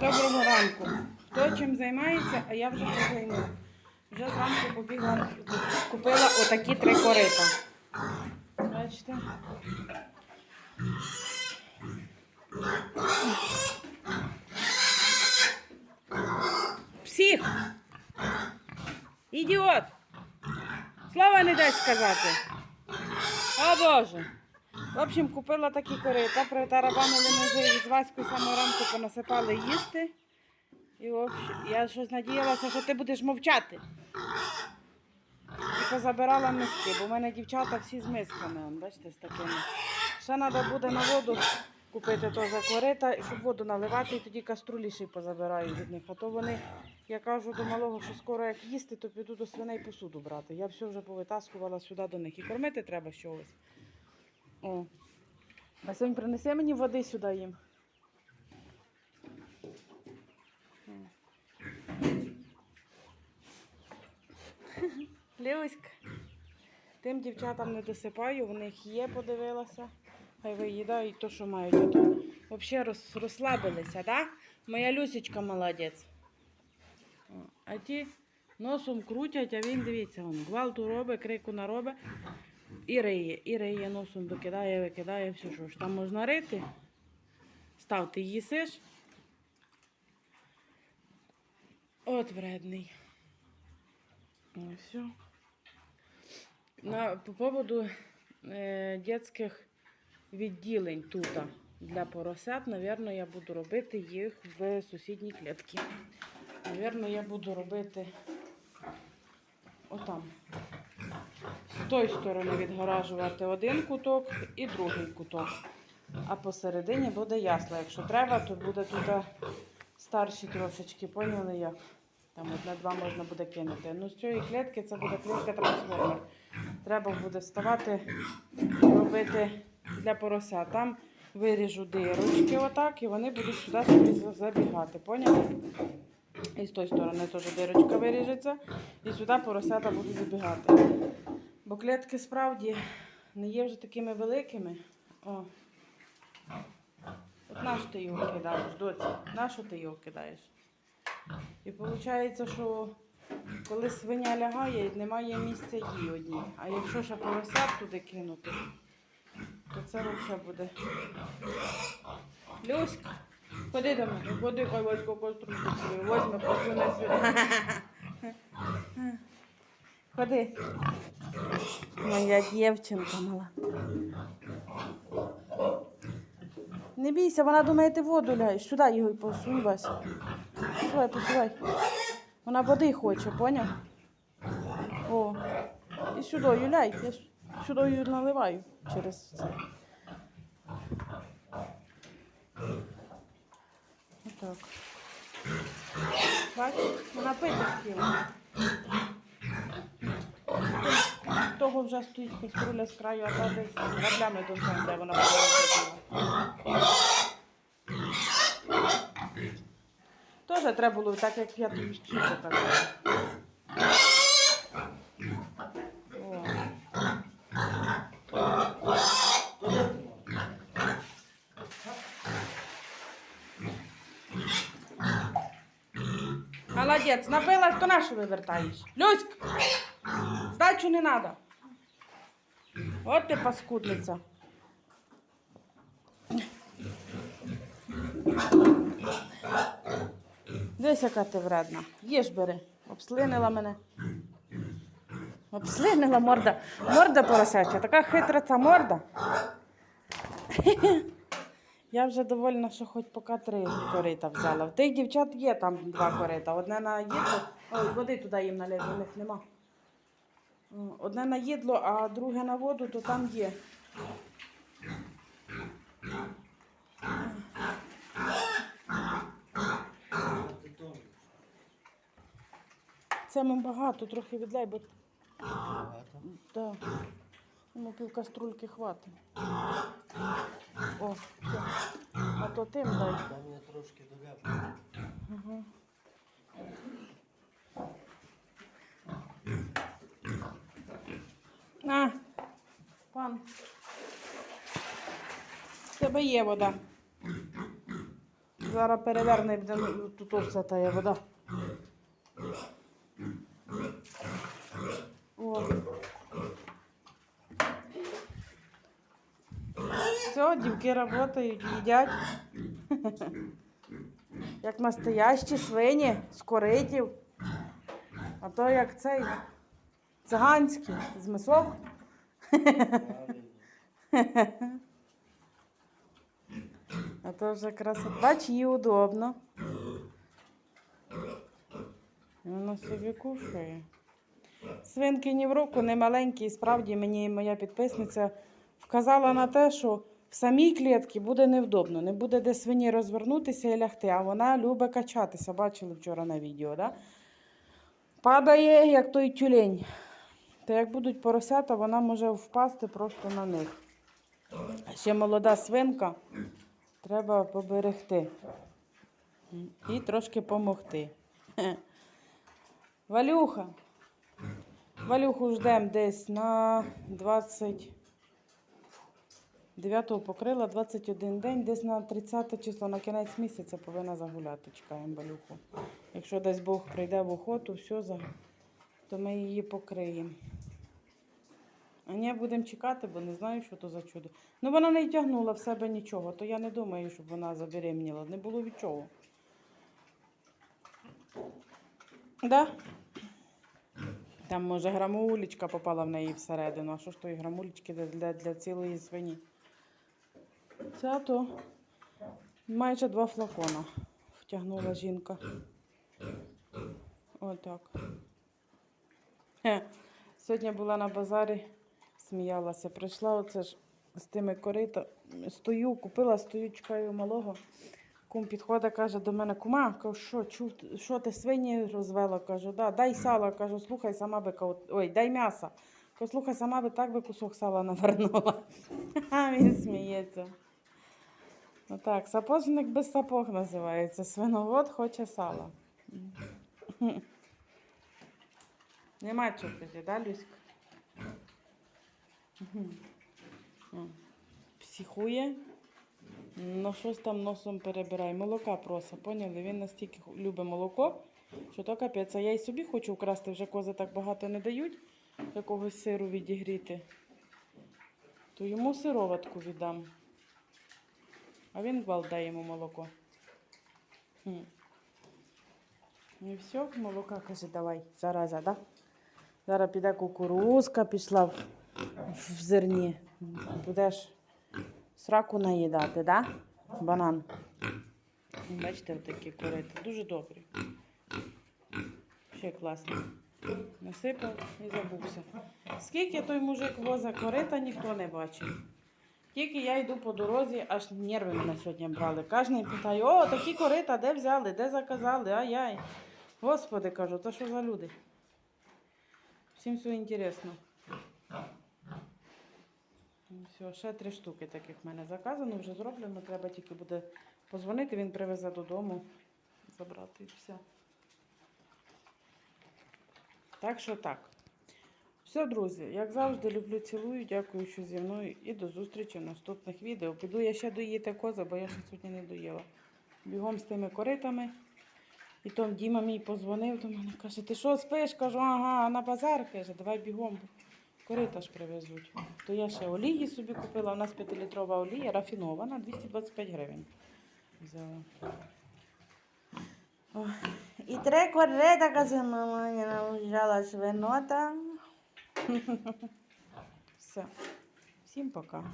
Доброго ранку. Хто чим займається, а я вже позайму. Вже зранку побігла, купила отакі три корита. Бачите? Псих! Ідіот! Слова не дай сказати. О Боже! В общем, купила такі корита, притарабанили ножи з Ваською самого ранку понасипали їсти. І общем, я щось надіялася, що ти будеш мовчати. І позабирала миски, бо в мене дівчата всі з мисками, бачите, з такими. Ще треба буде на воду купити за корита, щоб воду наливати, і тоді каструлі ще й позабираю від них. А то вони, я кажу до малого, що скоро як їсти, то піду до свиней посуду брати. Я все вже повитаскувала сюди до них. І кормити треба щось. О. Сьогодні принеси мені води сюди їм. О. Тим дівчатам не досипаю, в них є, подивилася. Хай виїдають то, що мають. Взагалі роз, розслабилися, так? Моя Люсечка молодець. А ті носом крутять, а він дивіться, гвалту робить, крику наробить. І риє, і риє носом викидає, викидає, все що ж там можна рити. Став, ти їсиш. От вредний. Ну, все. На, по поводу е, детських відділень тут для поросят, напевно, я буду робити їх в сусідній клітці. Навірно, я буду робити отам. З тої сторони відгоражувати один куток і другий куток. А посередині буде ясла. Якщо треба, то буде тут старші трошечки, поняли як? Там одне два можна буде кинути. Ну, з цієї клітки це буде клітка трансформер. Треба буде вставати робити для порося. Там виріжу дирочки отак, і вони будуть сюди собі забігати. Поняли? І з тої сторони теж дирочка виріжеться, і сюди поросята будуть забігати. Бо клітки справді не є вже такими великими. О. От нащо ти його кидаєш, доці? Нащо ти його кидаєш? І виходить, що коли свиня лягає, немає місця їй одній. А якщо ще поросят туди кинути, то це взагалі буде. Люська, ходи до мене, ходи, хай батько кострубку свою, возьме, посуне сюди. Ходи. Моя дівчинка мала. Не бійся, вона думає, ти воду ляєш. Сюди його й посунь, Вася. Посувай, посувай. Вона води хоче, поняв? О. І сюди ляй. Я сюди наливаю через це. Отак. Бачиш, вона пити хотіла. Того вже стоїть кастрюля з краю, а та десь граблями до де вона була. Теж треба було так, як я тобі вчуся так. О. Молодець, напилась, то на що вивертаєш? Люськ! Здачу не треба. От ти паскудниця. Дивись, яка ти вредна. Їж бери. Обслинила мене. Обслинила морда. Морда поросяча, така хитра ця морда. Я вже довольна, що хоч поки три корита взяла. В тих дівчат є там два корита. Одне на їдло. Ой, води туди їм налити, у них нема. Одне на їдло, а друге на воду, то там є. Це ми багато, трохи віддай, бо так. Йому пів каструльки хватить. О, все. А то тим дай. Там я трошки дов'яжу. Ага. На, пан. В тебе є вода. Зараз переверне буде ну, тут все тає вода. О. Все, дівки працюють, їдять. Як настоящі свині з коритів. А то як цей циганський з мисок. А то вже красота. Бач, їй удобно. Вона собі кушає. Свинки ні в руку, не маленькі. І справді мені моя підписниця вказала на те, що в самій клітці буде невдобно. Не буде де свині розвернутися і лягти, а вона любить качатися. Бачили вчора на відео, да? Падає, як той тюлень. Та як будуть поросята, вона може впасти просто на них. Ще молода свинка. Треба поберегти. І трошки помогти. Валюха. Валюху ждемо десь на 29 покрила 21 день, десь на 30 число, на кінець місяця повинна загуляти. Чекаємо Валюху. Якщо дасть Бог прийде в охоту, все, то ми її покриємо. А ні, будемо чекати, бо не знаю, що то за чудо. Ну, вона не тягнула в себе нічого, то я не думаю, щоб вона забеременіла. Не було від чого. Да? Там, може, грамулечка попала в неї всередину. А що ж тої грамулечки для, для, для цілої свині? Ця то майже два флакона втягнула жінка. Отак. Сьогодні була на базарі, сміялася. Прийшла оце ж з тими корита. Стою, купила, стою, чекаю малого. Кум підходить, каже до мене, кума, кажу, що, чув, що ти свині розвела? Кажу, да, дай сала, кажу, слухай, сама би ой, дай м'яса. Кажу, слухай, сама би так би кусок сала навернула. Він сміється. Ну так, сапожник без сапог називається. Свиновод хоче сала. Нема чого тоді, да, Люська? Психує. Ну, щось там носом перебирає. Молока просить, поняли? Він настільки любить молоко, що то капець. А я й собі хочу вкрасти, вже кози так багато не дають, якогось сиру відігріти. То йому сироватку віддам. А він гвалт дає йому молоко. Хм. І все, молока каже, давай, зараза, да? Зараз піде кукурузка, пішла в, в зерні. Будеш сраку наїдати, да? Банан. Бачите, такі корити. Дуже добрі. Ще класно. Насипав і забувся. Скільки той мужик воза корита, ніхто не бачив. Тільки я йду по дорозі, аж нерви мене сьогодні брали. Кожен питає, о, такі корита, де взяли, де заказали, ай-яй. Господи, кажу, то що за люди? Всім все інтересно. Все, ще три штуки таких в мене заказано, вже зроблено. Треба тільки буде позвонити, він привезе додому, забрати і все. Так що так. Все, друзі, як завжди, люблю, цілую. Дякую, що зі мною. І до зустрічі в наступних відео. Піду я ще доїти кози, бо я ще сьогодні не доїла. Бігом з тими коритами. І то Діма мій позвонив до мене, каже, ти що спиш? Кажу, ага, на базар. Каже, давай бігом, корита ж привезуть. То я ще олії собі купила. У нас 5-літрова олія рафінована, 225 гривень. Взяла. Ой. І три корита, каже, мама, я взяла свинота. Все. Всім пока.